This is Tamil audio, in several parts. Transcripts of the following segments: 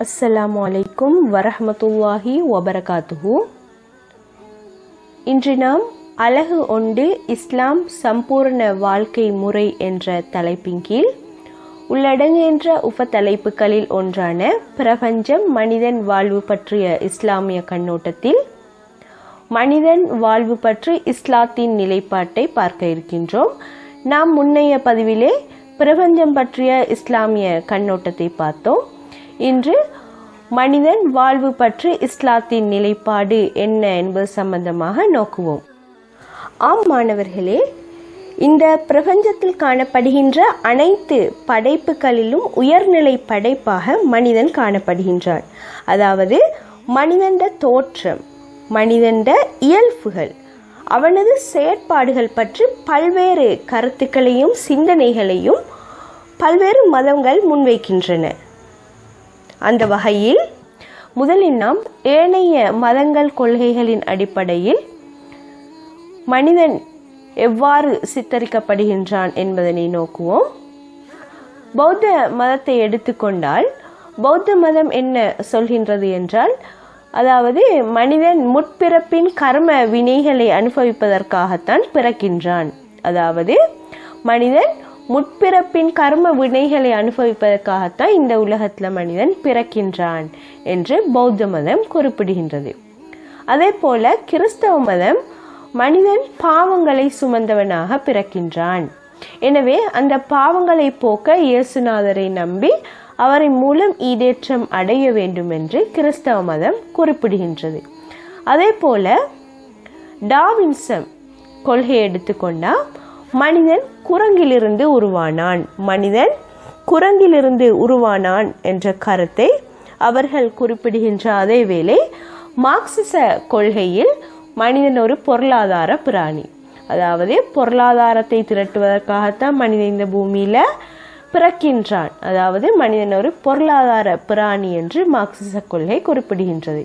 அஸ்ஸலாமு வலைக்கும் வரஹ்மத்துல்லாஹி வபரகாத்துஹு இன்று நாம் அழகு ஒன்று இஸ்லாம் சம்பூர்ண வாழ்க்கை முறை என்ற தலைப்பின் கீழ் உள்ளடங்குகின்ற உப தலைப்புகளில் ஒன்றான பிரபஞ்சம் மனிதன் வாழ்வு பற்றிய இஸ்லாமிய கண்ணோட்டத்தில் மனிதன் வாழ்வு பற்றி இஸ்லாத்தின் நிலைப்பாட்டை பார்க்க இருக்கின்றோம். நாம் முன்னைய பதிவிலே பிரபஞ்சம் பற்றிய இஸ்லாமிய கண்ணோட்டத்தை பார்த்தோம். இன்று மனிதன் வாழ்வு பற்றி இஸ்லாத்தின் நிலைப்பாடு என்ன என்பது சம்பந்தமாக நோக்குவோம். ஆம் மாணவர்களே இந்த பிரபஞ்சத்தில் காணப்படுகின்ற அனைத்து படைப்புகளிலும் உயர்நிலை படைப்பாக மனிதன் காணப்படுகின்றான். அதாவது மனிதண்ட தோற்றம். மனிதண்ட இயல்புகள். அவனது செயற்பாடுகள் பற்றி பல்வேறு கருத்துக்களையும் சிந்தனைகளையும் பல்வேறு மதங்கள் முன்வைக்கின்றன. அந்த வகையில் முதலில் நாம் ஏனைய மதங்கள் கொள்கைகளின் அடிப்படையில் மனிதன் எவ்வாறு சித்தரிக்கப்படுகின்றான் என்பதனை நோக்குவோம். பௌத்த மதத்தை எடுத்துக்கொண்டால் பௌத்த மதம் என்ன சொல்கின்றது என்றால் அதாவது மனிதன் முற்பிறப்பின் கர்ம வினைகளை அனுபவிப்பதற்காகத்தான் பிறக்கின்றான். அதாவது மனிதன் முற்பிறப்பின் கர்ம வினைகளை அனுபவிப்பதற்காகத்தான் இந்த உலகத்தில் மனிதன் பிறக்கின்றான் என்று பௌத்த மதம் குறிப்பிடுகின்றது. அதே போல கிறிஸ்தவ மதம் மனிதன் பாவங்களை சுமந்தவனாக பிறக்கின்றான். எனவே அந்த பாவங்களை போக்க இயேசுநாதரை நம்பி அவரின் மூலம் ஈடேற்றம் அடைய வேண்டும் என்று கிறிஸ்தவ மதம் குறிப்பிடுகின்றது. அதே போல டாவின்சம் கொள்கையை எடுத்துக்கொண்டா மனிதன் குரங்கிலிருந்து உருவானான். மனிதன் குரங்கிலிருந்து உருவானான் என்ற கருத்தை அவர்கள் குறிப்பிடுகின்ற அதே வேளை மார்க்சிச கொள்கையில் மனிதன் ஒரு பொருளாதார பிராணி. அதாவது பொருளாதாரத்தை திரட்டுவதற்காகத்தான் மனிதன் இந்த பூமியில் பிறக்கின்றான். அதாவது மனிதன் ஒரு பொருளாதார பிராணி என்று மார்க்சிச கொள்கை குறிப்பிடுகின்றது.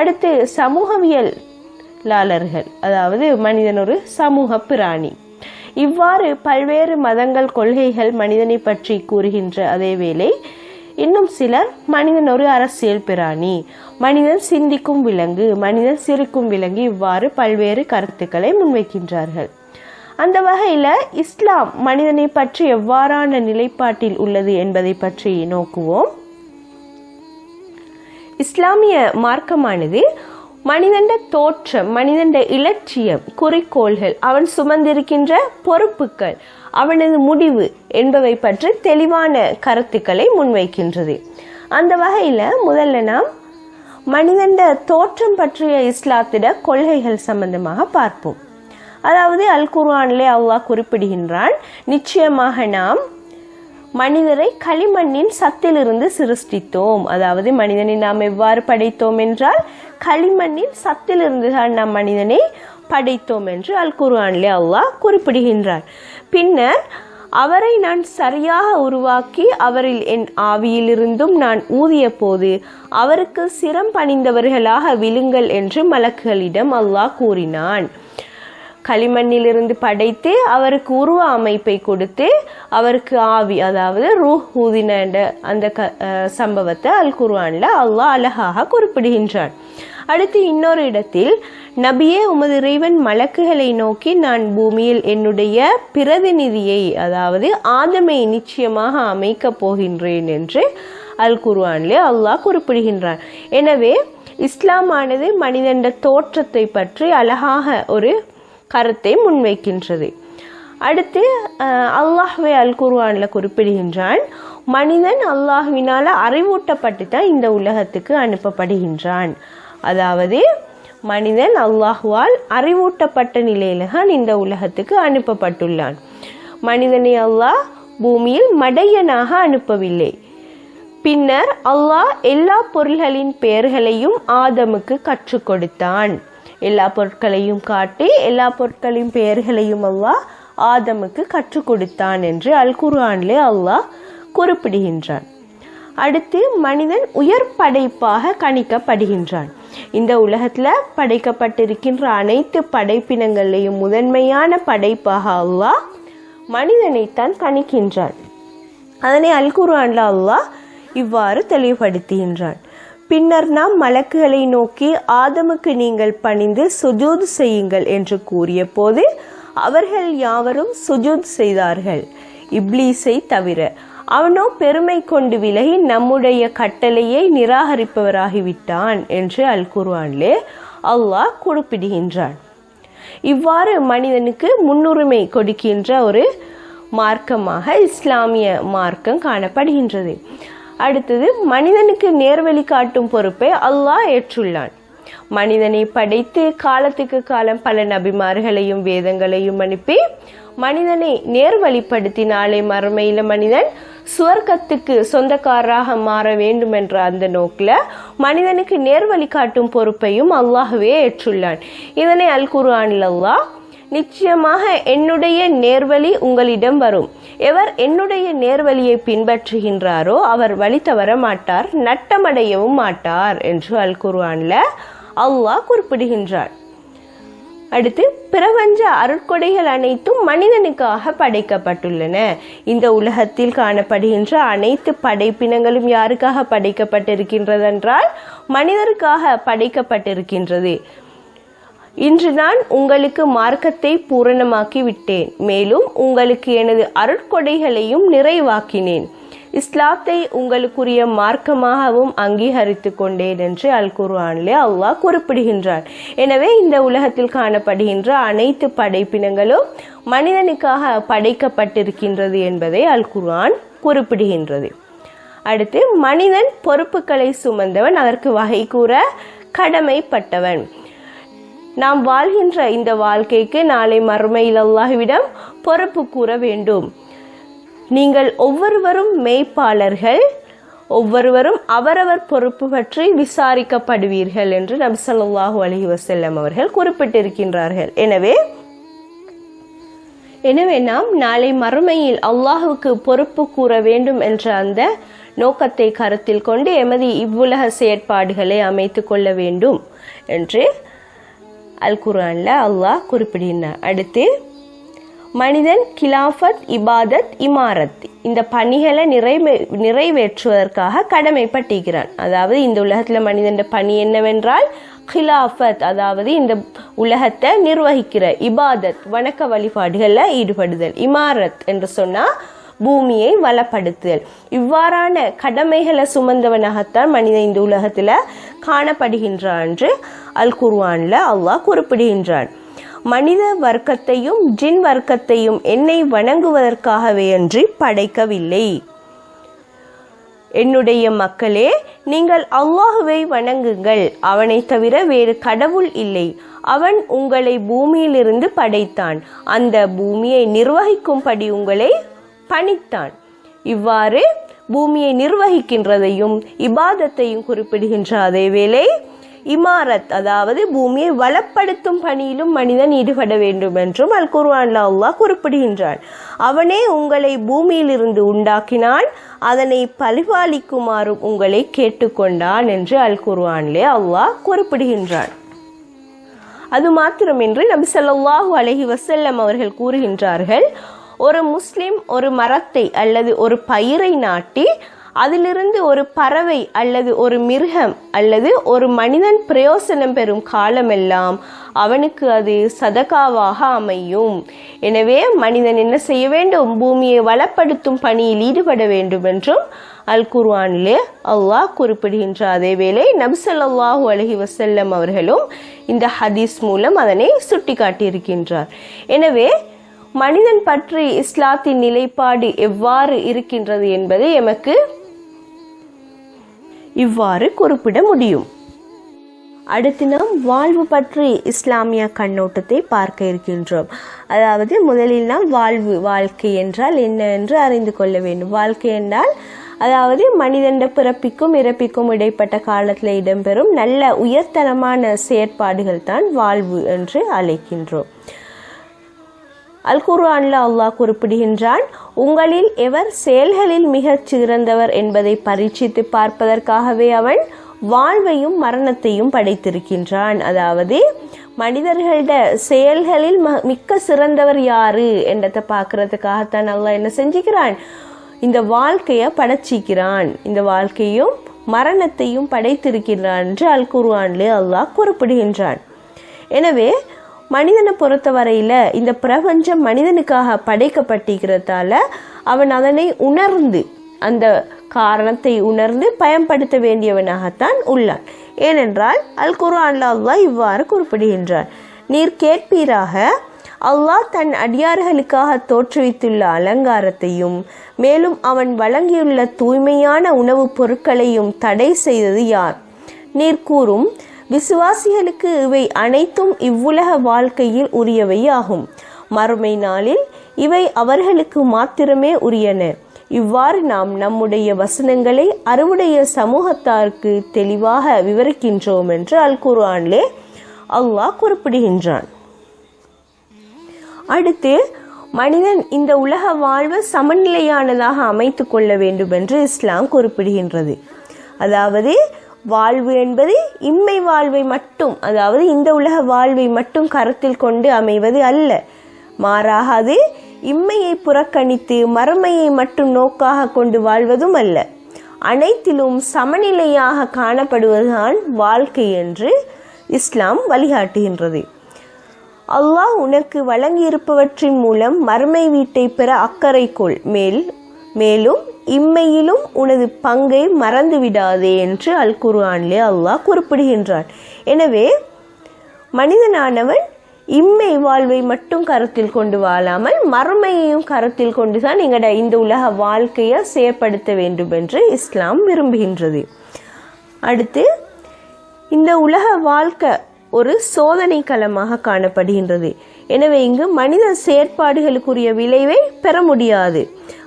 அடுத்து சமூகவியல் லாளர்கள் அதாவது மனிதன் ஒரு சமூக பிராணி. இவ்வாறு பல்வேறு மதங்கள் கொள்கைகள் மனிதனை பற்றி கூறுகின்ற அதே வேளை இன்னும் சிலர் மனிதன் ஒரு அரசியல் பிராணி. மனிதன் சிந்திக்கும் விலங்கு மனிதன் சிரிக்கும் விலங்கு இவ்வாறு பல்வேறு கருத்துக்களை முன்வைக்கின்றார்கள். அந்த வகையில் இஸ்லாம் மனிதனை பற்றி எவ்வாறான நிலைப்பாட்டில் உள்ளது என்பதை பற்றி நோக்குவோம். இஸ்லாமிய மார்க்கமானது மனிதண்ட தோற்றம் மனிதண்ட இலட்சியம் குறிக்கோள்கள் அவன் சுமந்திருக்கின்ற பொறுப்புகள் அவனது முடிவு என்பவை பற்றி தெளிவான கருத்துக்களை முன்வைக்கின்றது. அந்த வகையில் முதல்ல நாம் மனிதண்ட தோற்றம் பற்றிய இஸ்லாத்திட கொள்கைகள் சம்பந்தமாக பார்ப்போம். அதாவது அல் குர்ஆனிலே அல்லாஹ் குறிப்பிடுகின்றான் நிச்சயமாக நாம் மனிதரை களிமண்ணின் சத்திலிருந்து சிருஷ்டித்தோம். அதாவது மனிதனை நாம் எவ்வாறு படைத்தோம் என்றால் களிமண்ணின் சத்திலிருந்து தான் நாம் மனிதனை படைத்தோம் என்று அல் குர்ஆனிலே அல்லாஹ் குறிப்பிடுகின்றார் பின்னர் அவரை நான் சரியாக உருவாக்கி அவரில் என் ஆவியிலிருந்தும் நான் ஊதிய போது அவருக்கு சிரம் பணிந்தவர்களாக விழுங்கள் என்று மலக்குகளிடம் அல்லாஹ் கூறினான். களிமண்ணிலிருந்து படைத்து அவருக்கு உருவ அமைப்பை கொடுத்து அவருக்கு ஆவி அதாவது ரூஹ் ஊதின அந்த க சம்பவத்தை அல் குர்வானில் அல்லாஹ் அழகாக குறிப்பிடுகின்றான். அடுத்து இன்னொரு இடத்தில் நபியே உமது இறைவன் மலக்குகளை நோக்கி நான் பூமியில் என்னுடைய பிரதிநிதியை அதாவது ஆதமை நிச்சயமாக அமைக்கப் போகின்றேன் என்று அல் குர்ஆனிலே அல்லாஹ் குறிப்பிடுகின்றான். எனவே இஸ்லாமானது மனிதண்ட தோற்றத்தை பற்றி அழகாக ஒரு கருத்தை முன்வைக்கின்றது. அடுத்து அல்லாஹ்வே அல் குர்வானில் குறிப்பிடுகின்றான் மனிதன் அல்லாஹ்வினால் அறிவூட்டப்பட்டு தான் இந்த உலகத்துக்கு அனுப்பப்படுகின்றான். அதாவது மனிதன் அல்லாஹுவால் அறிவூட்டப்பட்ட நிலையில தான் இந்த உலகத்துக்கு அனுப்பப்பட்டுள்ளான். மனிதனை அல்லாஹ் பூமியில் மடையனாக அனுப்பவில்லை. பின்னர் அல்லாஹ் எல்லா பொருள்களின் பெயர்களையும் ஆதமுக்கு கற்றுக் கொடுத்தான். எல்லா பொருட்களையும் காட்டி எல்லா பொருட்களின் பெயர்களையும் அல்லாஹ் ஆதமுக்கு கற்றுக் கொடுத்தான் என்று அல் குர்ஆனிலே அல்லாஹ் குறிப்பிடுகின்றான். அடுத்து மனிதன் உயர் படைப்பாக கணிக்கப்படுகின்றான். இந்த உலகத்தில் படைக்கப்பட்டிருக்கின்ற அனைத்து படைப்பினங்களையும் முதன்மையான படைப்பாக அல்லாஹ் மனிதனைத்தான் கணிக்கின்றான். அதனை அல் குர்ஆன்ல அல்லாஹ் இவ்வாறு தெளிவுபடுத்துகின்றான். பின்னர் நாம் மலக்குகளை நோக்கி ஆதமுக்கு நீங்கள் பணிந்து சுஜூத் செய்யுங்கள் என்று கூறிய போது அவர்கள் யாவரும் சுஜூத் செய்தார்கள். இப்லீஸை தவிர அவனோ பெருமை கொண்டு விலகி நம்முடைய கட்டளையை நிராகரிப்பவராகிவிட்டான் என்று அல் குர்வான்லே அல்லாஹ் குறிப்பிடுகின்றான். இவ்வாறு மனிதனுக்கு முன்னுரிமை கொடுக்கின்ற ஒரு மார்க்கமாக இஸ்லாமிய மார்க்கம் காணப்படுகின்றது. அடுத்தது மனிதனுக்கு நேர்வழி காட்டும் பொறுப்பை அல்லாஹ் ஏற்றுள்ளான். மனிதனை படைத்து காலத்துக்கு காலம் பல நபிமார்களையும் வேதங்களையும் அனுப்பி மனிதனை நேர்வழிப்படுத்தி நாளை மறுமையில மனிதன் சுவர்க்கத்துக்கு சொந்தக்காரராக மாற வேண்டும் என்ற அந்த நோக்கில் மனிதனுக்கு நேர்வழி காட்டும் பொறுப்பையும் அல்லாஹுவே ஏற்றுள்ளான். இதனை அல் குர்ஆனில் அல்லாஹ் நிச்சயமாக என்னுடைய நேர்வழி உங்களிடம் வரும். எவர் என்னுடைய நேர்வழியை பின்பற்றுகின்றாரோ அவர் வழி தவற மாட்டார் நட்டமடையவும் மாட்டார் என்று அல் குர்ஆன்ல அல்லாஹ் குறிப்பிடுகின்றார் அடுத்து பிரபஞ்ச அருட்கொடைகள் அனைத்தும் மனிதனுக்காக படைக்கப்பட்டுள்ளன. இந்த உலகத்தில் காணப்படுகின்ற அனைத்து படைப்பினங்களும் யாருக்காக படைக்கப்பட்டிருக்கின்றதென்றால் மனிதருக்காக படைக்கப்பட்டிருக்கின்றது. இன்று நான் உங்களுக்கு மார்க்கத்தை பூரணமாக்கி விட்டேன் மேலும் உங்களுக்கு எனது அருட்கொடைகளையும் நிறைவாக்கினேன். இஸ்லாத்தை உங்களுக்குரிய மார்க்கமாகவும் அங்கீகரித்து கொண்டேன் என்று அல் குர்ஆனிலே அல்லாஹ் குறிப்பிடுகின்றான். எனவே இந்த உலகத்தில் காணப்படுகின்ற அனைத்து படைப்பினங்களும் மனிதனுக்காக படைக்கப்பட்டிருக்கின்றது என்பதை அல் குர்ஆன் குறிப்பிடுகின்றது. அடுத்து மனிதன் பொறுப்புகளை சுமந்தவன் அதற்கு வகை கூற கடமைப்பட்டவன். நாம் வாழ்கின்ற இந்த வாழ்க்கைக்கு நாளை மறுமையில் அல்லாஹ்விடம் பொறுப்பு கூற வேண்டும். நீங்கள் ஒவ்வொருவரும் மேய்ப்பாளர்கள் ஒவ்வொருவரும் அவரவர் பொறுப்பு பற்றி விசாரிக்கப்படுவீர்கள் என்று நபி ஸல்லல்லாஹு அலைஹி வஸல்லம் அவர்கள் குறிப்பிட்டிருக்கின்றார்கள். எனவே எனவே நாம் நாளை மறுமையில் அல்லாஹுக்கு பொறுப்பு கூற வேண்டும் என்ற அந்த நோக்கத்தை கருத்தில் கொண்டு எமது இவ்வுலக செயற்பாடுகளை அமைத்து கொள்ள வேண்டும் என்று அல் குர்ஆன்ல அல்லாஹ் குறிப்பிடுகிறார் அடுத்து மனிதன் கிலாஃபத் இபாதத் இமாரத். இந்த பணிகளை நிறைவே நிறைவேற்றுவதற்காக கடமைப்பட்டிருக்கிறான். அதாவது இந்த உலகத்தில் மனிதன் பணி என்னவென்றால் கிலாஃபத் அதாவது இந்த உலகத்தை நிர்வகிக்கிற இபாதத் வணக்க வழிபாடுகளில் ஈடுபடுதல் இமாரத் என்று சொன்னால் பூமியை வளப்படுத்துதல். இவ்வாறான கடமைகளை சுமந்தவனாகத்தான் மனிதன் இந்த உலகத்தில் காணப்படுகின்றான் என்று அல் குர்வானில் அல்லாஹ் குறிப்பிடுகின்றான். மனித வர்க்கத்தையும் ஜின் வர்க்கத்தையும் என்னை வணங்குவதற்காகவே அன்றி படைக்கவில்லை. என்னுடைய மக்களே நீங்கள் அல்லாஹுவை வணங்குங்கள். அவனை தவிர வேறு கடவுள் இல்லை. அவன் உங்களை பூமியிலிருந்து படைத்தான். அந்த பூமியை நிர்வகிக்கும்படி உங்களை பணித்தான் இவ்வாறு பூமியை நிர்வகிக்கின்றதையும் இபாதத்தையும் குறிப்பிடுகின்ற அதேவேளை இமாரத் அதாவது பூமியை வளப்படுத்தும் பணியிலும் மனிதன் ஈடுபட வேண்டும் என்றும் அல் குர்வான் அல்லாஹ் குறிப்பிடுகின்றான். அவனே உங்களை பூமியிலிருந்து உண்டாக்கினான் அதனை பரிபாலிக்குமாறும் உங்களை கேட்டுக்கொண்டான் என்று அல் குர்வான்லே அல்லாஹ் குறிப்பிடுகின்றான். அது மாத்திரமின்றி நபி சொல்லாஹு அலஹி வசல்லம் அவர்கள் கூறுகின்றார்கள் ஒரு முஸ்லிம் ஒரு மரத்தை அல்லது ஒரு பயிரை நாட்டி அதிலிருந்து ஒரு பறவை அல்லது ஒரு மிருகம் அல்லது ஒரு மனிதன் பிரயோசனம் பெறும் காலமெல்லாம் அவனுக்கு அது சதகாவாக அமையும். எனவே மனிதன் என்ன செய்ய வேண்டும்? பூமியை வளப்படுத்தும் பணியில் ஈடுபட வேண்டும் என்றும் அல் குர்வானிலே அல்லாஹ் குறிப்பிடுகின்ற அதேவேளை நபிசல்லாஹூ அலஹி வசல்லம் அவர்களும் இந்த ஹதீஸ் மூலம் அதனை சுட்டிக்காட்டியிருக்கின்றார். எனவே மனிதன் பற்றி இஸ்லாத்தின் நிலைப்பாடு எவ்வாறு இருக்கின்றது என்பதை எமக்கு இவ்வாறு குறிப்பிட முடியும். அடுத்து நாம் வாழ்வு பற்றி இஸ்லாமிய கண்ணோட்டத்தை பார்க்க இருக்கின்றோம். அதாவது முதலில் நாம் வாழ்வு வாழ்க்கை என்றால் என்ன என்று அறிந்து கொள்ள வேண்டும். வாழ்க்கை என்றால் அதாவது மனிதண்ட பிறப்பிக்கும் இறப்பிக்கும் இடைப்பட்ட காலத்தில் இடம்பெறும் நல்ல உயர்தரமான செயற்பாடுகள் தான் வாழ்வு என்று அழைக்கின்றோம். அல் குர்ஆன்ல அல்லாஹ் குறிப்பிடுகின்றான் உங்களில் எவர் செயல்களில் மிகச் சிறந்தவர் என்பதை பரீட்சித்து பார்ப்பதற்காகவே அவன் வாழ்வையும் மரணத்தையும் படைத்திருக்கின்றான். அதாவது மனிதர்களோட செயல்களில் ம- மிக்க சிறந்தவர் யாரு என்றதை பார்க்கறதுக்காகத்தான் அல்லாஹ் என்ன செஞ்சுக்கிறான்? இந்த வாழ்க்கையை படைச்சிக்கிறான். இந்த வாழ்க்கையும் மரணத்தையும் படைத்திருக்கிறான் என்று அல் குர்ஆன்லே அல்லாஹ் குறிப்பிடுகின்றான். எனவே மனிதனை பொறுத்தவரையில இந்த பிரபஞ்சம் மனிதனுக்காக படைக்கப்பட்டிருக்கிறதால அவன் அதனை உணர்ந்து அந்த காரணத்தை உணர்ந்து பயன்படுத்த வேண்டியவனாகத்தான் உள்ளான். ஏனென்றால் அல் குர்ஆன்ல அல்லாஹ் இவ்வாறு குறிப்பிடுகின்றார். நீர் கேட்பீராக அல்லாஹ் தன் அடியார்களுக்காக தோற்றுவித்துள்ள அலங்காரத்தையும் மேலும் அவன் வழங்கியுள்ள தூய்மையான உணவுப் பொருட்களையும் தடை செய்தது யார்? நீர் கூறும் விசுவாசிகளுக்கு இவை அனைத்தும் இவ்வுலக வாழ்க்கையில் உரியவையாகும். மறுமை நாளில் இவை அவர்களுக்கு மாத்திரமே உரியன. இவ்வாறு நாம் நம்முடைய வசனங்களை அறுவுடைய சமூகத்தாருக்கு தெளிவாக விவரிக்கின்றோம் என்று அல் குர்ஆன்லே அல்லாஹ் குறிப்பிடுகின்றான். அடுத்து மனிதன் இந்த உலக வாழ்வு சமநிலையானதாக அமைத்து கொள்ள வேண்டும் என்று இஸ்லாம் குறிப்பிடுகின்றது. அதாவது வாழ்வு என்பது இம்மை வாழ்வை மட்டும் அதாவது இந்த உலக வாழ்வை மட்டும் கருத்தில் கொண்டு அமைவது அல்ல. மாறாக அது இம்மையை புறக்கணித்து மறுமையை மட்டும் நோக்காக கொண்டு வாழ்வதும் அல்ல. அனைத்திலும் சமநிலையாக காணப்படுவதுதான் வாழ்க்கை என்று இஸ்லாம் வழிகாட்டுகின்றது. அல்லாஹ் உனக்கு வழங்கியிருப்பவற்றின் மூலம் மறுமை வீட்டை பெற அக்கறை கொள் மேல் மேலும் இம்மையிலும் உனது பங்கை மறந்து விடாதே என்று அல் குர்ஆனிலே அல்லாஹ் குறிப்பிடுகின்றான். எனவே மனிதனானவன் இம்மை வாழ்வை மட்டும் கருத்தில் கொண்டு வாழாமல் மறுமையையும் கருத்தில் கொண்டுதான் எங்களோட இந்த உலக வாழ்க்கையை செயற்படுத்த வேண்டும் என்று இஸ்லாம் விரும்புகின்றது. அடுத்து இந்த உலக வாழ்க்கை ஒரு சோதனை களமாக காணப்படுகின்றது. எனவே இங்கு மனித செயற்பாடுகளுக்குரிய விளைவை பெற முடியாது.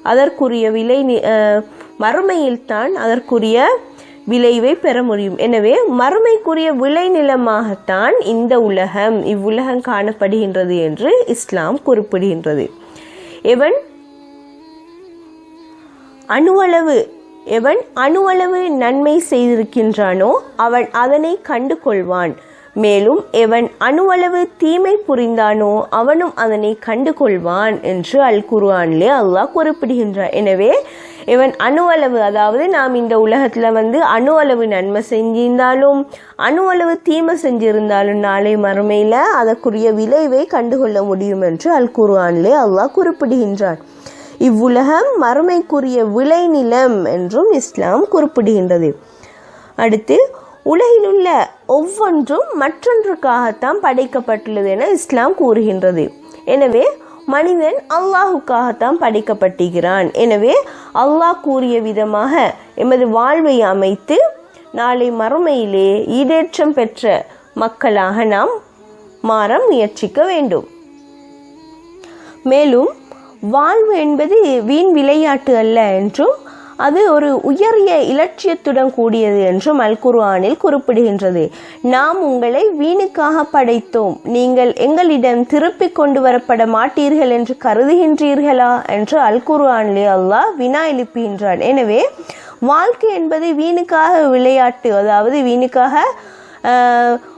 அதற்குரிய விலை நி- அஹ், மறுமையில்தான் அதற்குரிய விளைவை பெற முடியும். எனவே மறுமைக்குரிய விளைநிலமாகத்தான் இந்த உலகம் இவ்வுலகம் காணப்படுகின்றது என்று இஸ்லாம் குறிப்பிடுகின்றது. எவன் அணுவளவு எவன் அணுவளவு நன்மை செய்திருக்கின்றானோ அவன் அதனை கண்டு கொள்வான் மேலும் எவன் அணுவளவு தீமை புரிந்தானோ அவனும் அதனை கண்டு கொள்வான் என்று அல் குர்ஆனிலே அல்லாஹ் குறிப்பிடுகின்றார் எனவே இவன் அணுவளவு அதாவது நாம் இந்த உலகத்தில் வந்து அணுவளவு நன்மை செஞ்சிருந்தாலும் அணுவளவு தீமை செஞ்சிருந்தாலும் நாளை மறுமையில் அதற்குரிய விளைவை கண்டுகொள்ள முடியும் என்று அல் குர்ஆனிலே அல்லாஹ் குறிப்பிடுகின்றான். இவ்வுலகம் மறுமைக்குரிய விளைநிலம் என்றும் இஸ்லாம் குறிப்பிடுகின்றது. அடுத்து உலகிலுள்ள ஒவ்வொன்றும் மற்றொன்றுக்காகத்தான் படைக்கப்பட்டுள்ளது என இஸ்லாம் கூறுகின்றது. எனவே மனிதன் அல்லாஹுக்காகத்தான் படைக்கப்பட்டுகிறான். எனவே அல்லாஹ் கூறிய விதமாக எமது வாழ்வை அமைத்து நாளை மறுமையிலே ஈடேற்றம் பெற்ற மக்களாக நாம் மாற முயற்சிக்க வேண்டும். மேலும் வாழ்வு என்பது வீண் விளையாட்டு அல்ல என்றும் அது ஒரு உயரிய இலட்சியத்துடன் கூடியது என்றும் அல் குர்ஆனில் குறிப்பிடுகின்றது. நாம் உங்களை வீணுக்காக படைத்தோம். நீங்கள் எங்களிடம் திருப்பிக் கொண்டு வரப்பட மாட்டீர்கள் என்று கருதுகின்றீர்களா என்று அல் குர்ஆனிலே அல்லாஹ் வினா எழுப்புகின்றான். எனவே வாழ்க்கை என்பது வீணுக்காக விளையாட்டு அதாவது வீணுக்காக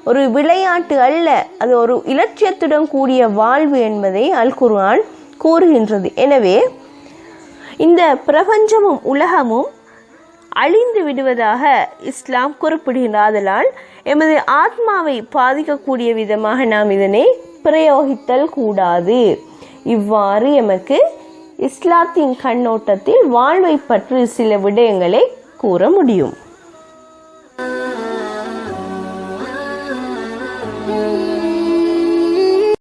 ஒரு விளையாட்டு அல்ல அது ஒரு இலட்சியத்துடன் கூடிய வாழ்வு என்பதை அல் குர்ஆன் கூறுகின்றது. எனவே இந்த பிரபஞ்சமும் உலகமும் அழிந்து விடுவதாக இஸ்லாம் குறிப்பிடுகின்றது எமது ஆத்மாவை பாதிக்கக்கூடிய விதமாக நாம் இதனை பிரயோகித்தல் கூடாது இவ்வாறு எமக்கு இஸ்லாத்தின் கண்ணோட்டத்தில் வாழ்வை பற்றி சில விடயங்களை கூற முடியும் Thank you.